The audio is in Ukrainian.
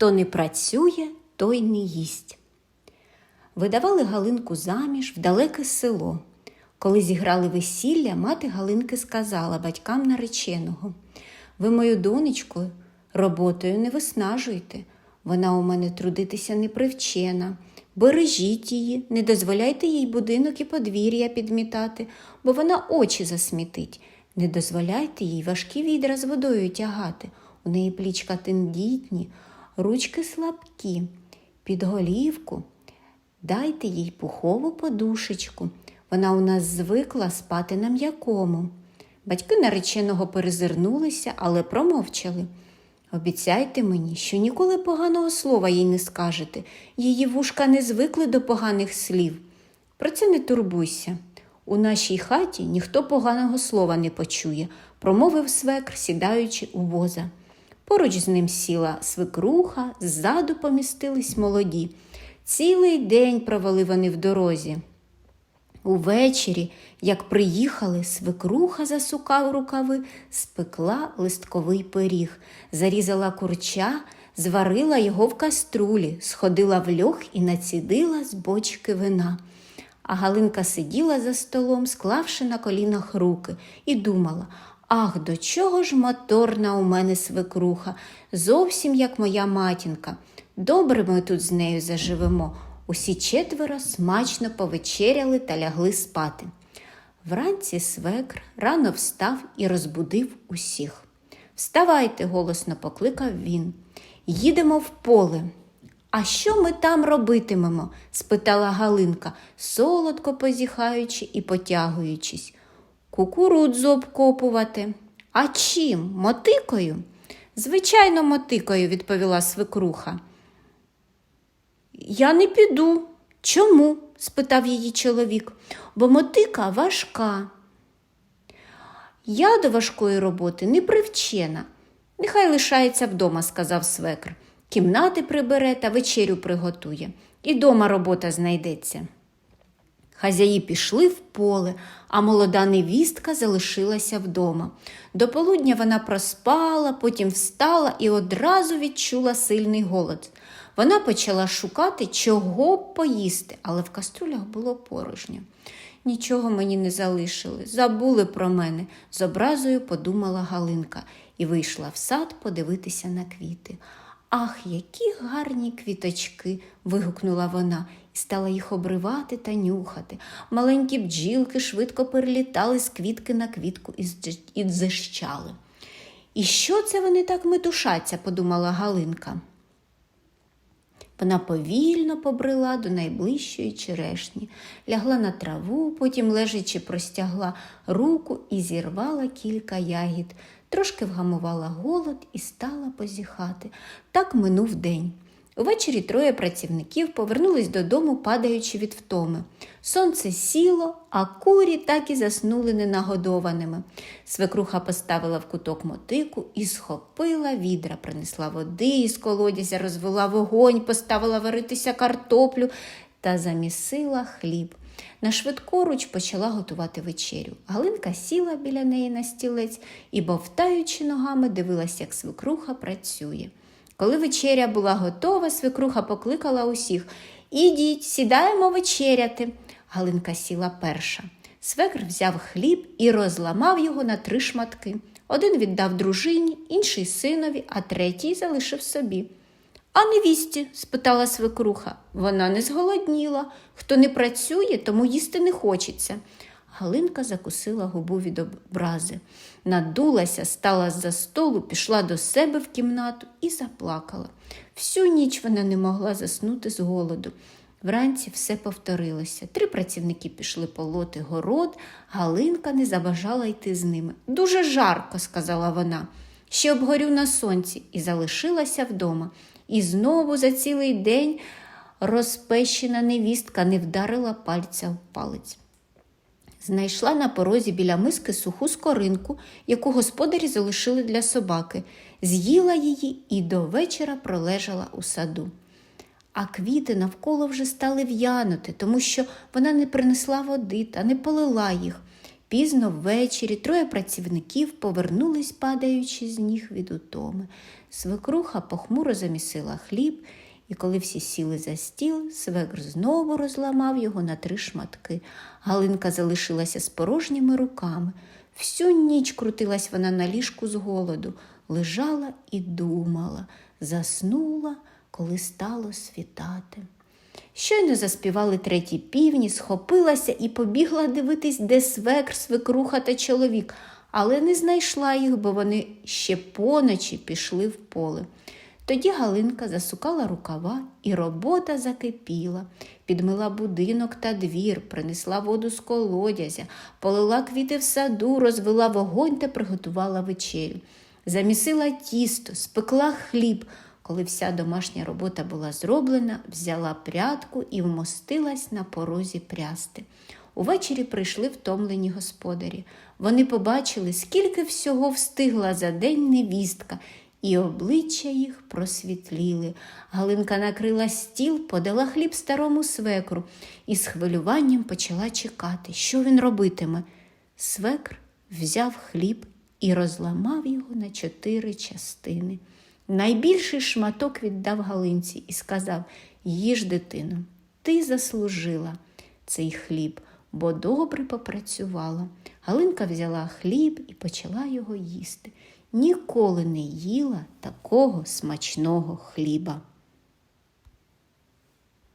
Хто не працює, той не їсть. Видавали Галинку заміж в далеке село. Коли зіграли весілля, мати Галинки сказала батькам нареченого: Ви мою донечку роботою не виснажуйте. Вона у мене трудитися не привчена. Бережіть її, не дозволяйте їй будинок і подвір'я підмітати, бо вона очі засмітить. Не дозволяйте їй важкі відра з водою тягати. У неї плічка тендітні, ручки слабкі, під голівку. Дайте їй пухову подушечку. Вона у нас звикла спати на м'якому. Батьки нареченого перезирнулися, але промовчали. Обіцяйте мені, що ніколи поганого слова їй не скажете. Її вушка не звикли до поганих слів. Про це не турбуйся. У нашій хаті ніхто поганого слова не почує, промовив свекр, сідаючи у воза. Поруч з ним сіла свекруха, ззаду помістились молоді. Цілий день провели вони в дорозі. Увечері, як приїхали, свекруха засукав рукави, спекла листковий пиріг, зарізала курча, зварила його в каструлі, сходила в льох і націдила з бочки вина. А Галинка сиділа за столом, склавши на колінах руки, і думала Ах, до чого ж моторна у мене свекруха, зовсім як моя матінка. Добре ми тут з нею заживемо. Усі четверо смачно повечеряли та лягли спати. Вранці свекр рано встав і розбудив усіх. Вставайте, голосно покликав він. Їдемо в поле. А що ми там робитимемо? спитала Галинка, солодко позіхаючи і потягуючись. Кукурудзу обкопувати. А чим? Мотикою? Звичайно, мотикою, відповіла свекруха. Я не піду. Чому? спитав її чоловік, бо мотика важка. Я до важкої роботи не привчена. Нехай лишається вдома, сказав свекр. Кімнати прибере та вечерю приготує. І дома робота знайдеться. Хазяї пішли в поле, а молода невістка залишилася вдома. До полудня вона проспала, потім встала і одразу відчула сильний голод. Вона почала шукати, чого поїсти, але в каструлях було порожньо. Нічого мені не залишили, забули про мене, з образою подумала Галинка і вийшла в сад подивитися на квіти. Ах, які гарні квіточки. вигукнула вона стала їх обривати та нюхати. Маленькі бджілки швидко перелітали з квітки на квітку і дзищали. І що це вони так метушаться? подумала Галинка. Вона повільно побрела до найближчої черешні, лягла на траву, потім, лежачи, простягла руку і зірвала кілька ягід, трошки вгамувала голод і стала позіхати. Так минув день. Увечері троє працівників повернулись додому, падаючи від втоми. Сонце сіло, а курі так і заснули ненагодованими. Свекруха поставила в куток мотику і схопила відра, принесла води із колодязя, розвела вогонь, поставила варитися картоплю та замісила хліб. На швидкоруч почала готувати вечерю. Галинка сіла біля неї на стілець і, бовтаючи ногами, дивилась, як свекруха працює. Коли вечеря була готова, свекруха покликала усіх Ідіть, сідаємо вечеряти. Галинка сіла перша. Свекр взяв хліб і розламав його на три шматки. Один віддав дружині, інший синові, а третій залишив собі. А невісті? спитала свекруха. Вона не зголодніла. Хто не працює, тому їсти не хочеться. Галинка закусила губу від образи. Надулася, стала з-за столу, пішла до себе в кімнату і заплакала. Всю ніч вона не могла заснути з голоду. Вранці все повторилося. Три працівники пішли полоти город, Галинка не забажала йти з ними. Дуже жарко, сказала вона. Ще обгорю на сонці і залишилася вдома. І знову за цілий день розпещена невістка не вдарила пальця в палець. Знайшла на порозі біля миски суху скоринку, яку господарі залишили для собаки, з'їла її і до вечора пролежала у саду. А квіти навколо вже стали в'янути, тому що вона не принесла води та не полила їх. Пізно ввечері троє працівників повернулись, падаючи з ніг від утоми. Свекруха похмуро замісила хліб, і коли всі сіли за стіл, свекр знову розламав його на три шматки. Галинка залишилася з порожніми руками. Всю ніч крутилась вона на ліжку з голоду, лежала і думала, заснула, коли стало світати. Щойно заспівали треті півні, схопилася і побігла дивитись, де свекр, свекруха та чоловік, але не знайшла їх, бо вони ще поночі пішли в поле. Тоді Галинка засукала рукава, і робота закипіла. Підмила будинок та двір, принесла воду з колодязя, полила квіти в саду, розвела вогонь та приготувала вечерю. Замісила тісто, спекла хліб. Коли вся домашня робота була зроблена, взяла прядку і вмостилась на порозі прясти. Увечері прийшли втомлені господарі. Вони побачили, скільки всього встигла за день невістка, і обличчя їх просвітліли. Галинка накрила стіл, подала хліб старому свекру і з хвилюванням почала чекати, що він робитиме. Свекр взяв хліб і розламав його на чотири частини. Найбільший шматок віддав Галинці і сказав їж, дитино, ти заслужила цей хліб, бо добре попрацювала. Галинка взяла хліб і почала його їсти. Ніколи не їла такого смачного хліба.